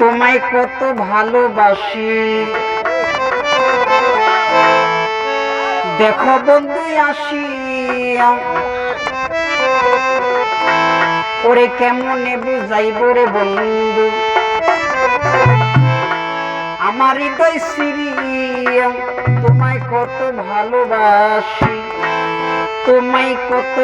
তোমায় কত ভালোবাসি। দেখো বন্ধু, আসি। ওরে কেমনে বুঝাইব রে বন্ধু? আমার হৃদয় সিরিয়া তোমায় কত ভালোবাসি। তোমায় কত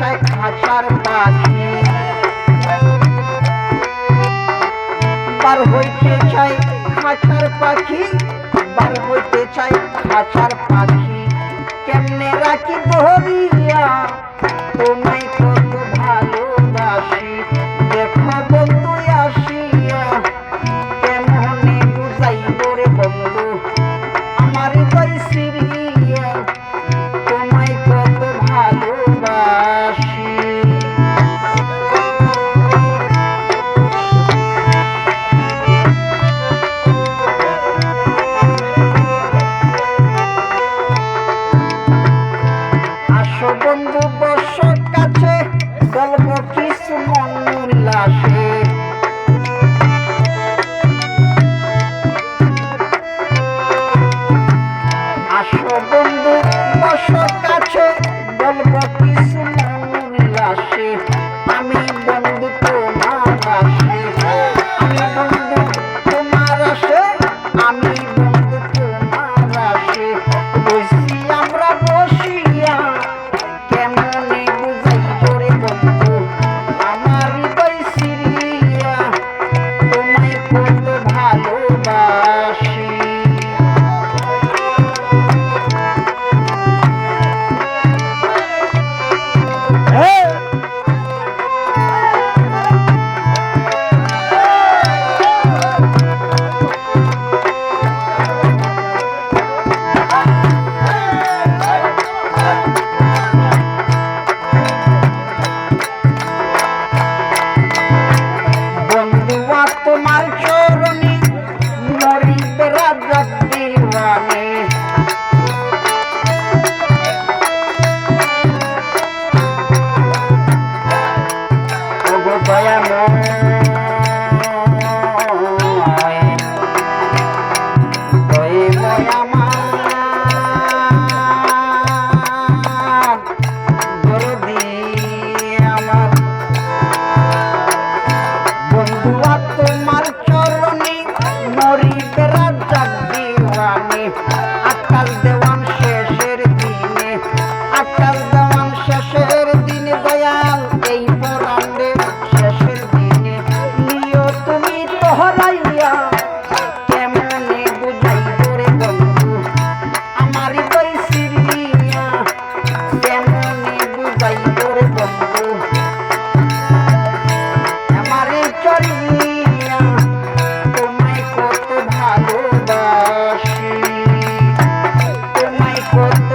বাসায় আসার পাখি বার হইতে চাই খাঁচার পাখি, বার হইতে চাই খাঁচার পাখি। কেমনে রাখি ধরিয়া তোমায় শুভ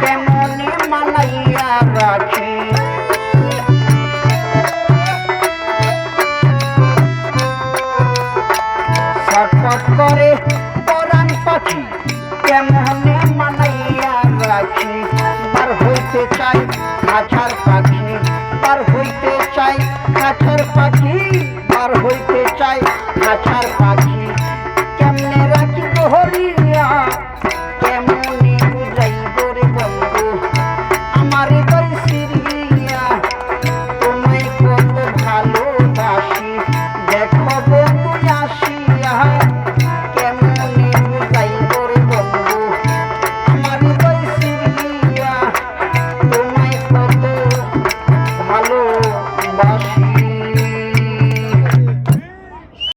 কেমনে মানাইয়া রাখি? ছটপট করে পরাণ পাখি কেমনে মানাইয়া রাখি? পার হইতে চাই কাছার পাখি পার হইতে চাই কাছার পাখি পার হইতে চাই কাছার পাখি। কেমনে রাখি হরিয়া?